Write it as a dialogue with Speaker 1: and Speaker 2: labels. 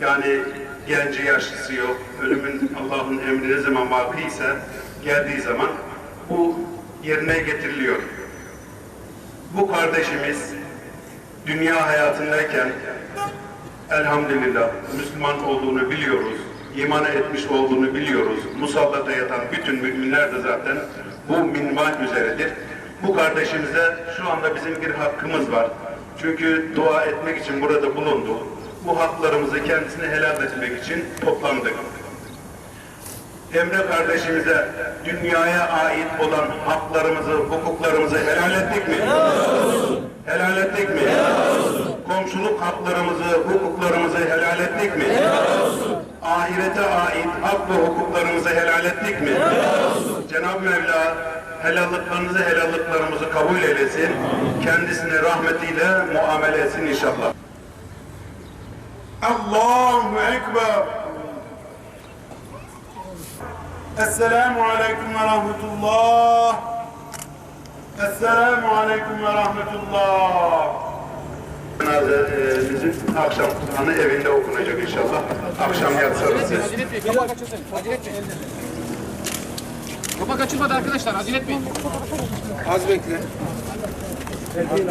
Speaker 1: Yani genci yaşlısı yok. Ölümün Allah'ın emri ne zaman vakı ise geldiği zaman bu yerine getiriliyor. Bu kardeşimiz dünya hayatındayken elhamdülillah Müslüman olduğunu biliyoruz. iman etmiş olduğunu biliyoruz. Musallata yatan bütün müminler de zaten bu minval üzeredir. Bu kardeşimize şu anda bizim bir hakkımız var. Çünkü dua etmek için burada bulunduk. Bu haklarımızı kendisine helal etmek için toplandık. Emre kardeşimize dünyaya ait olan haklarımızı, hukuklarımızı helal ettik mi? Helal ettik mi? Komşuluk haklarımızı, hukuklarımızı helal ettik mi? Ahirete ait hak ve hukuklarımızı helal ettik mi? Cenab-ı Mevla helallıklarınızı, helallıklarımızı kabul eylesin. Kendisini rahmetiyle muamele etsin inşallah.
Speaker 2: Allahu Ekber. Esselamu Aleyküm ve Rahmetullah. Esselamu Aleyküm ve Rahmetullah.
Speaker 1: Cenazemizin akşam Kur'an'ı evinde okunacak inşallah. Akşam yatsı arası.
Speaker 3: Acele etmeyin. Kafa kaçırmayın. Acele kaçırmadı arkadaşlar. Acele etmeyin.
Speaker 4: Az bekle.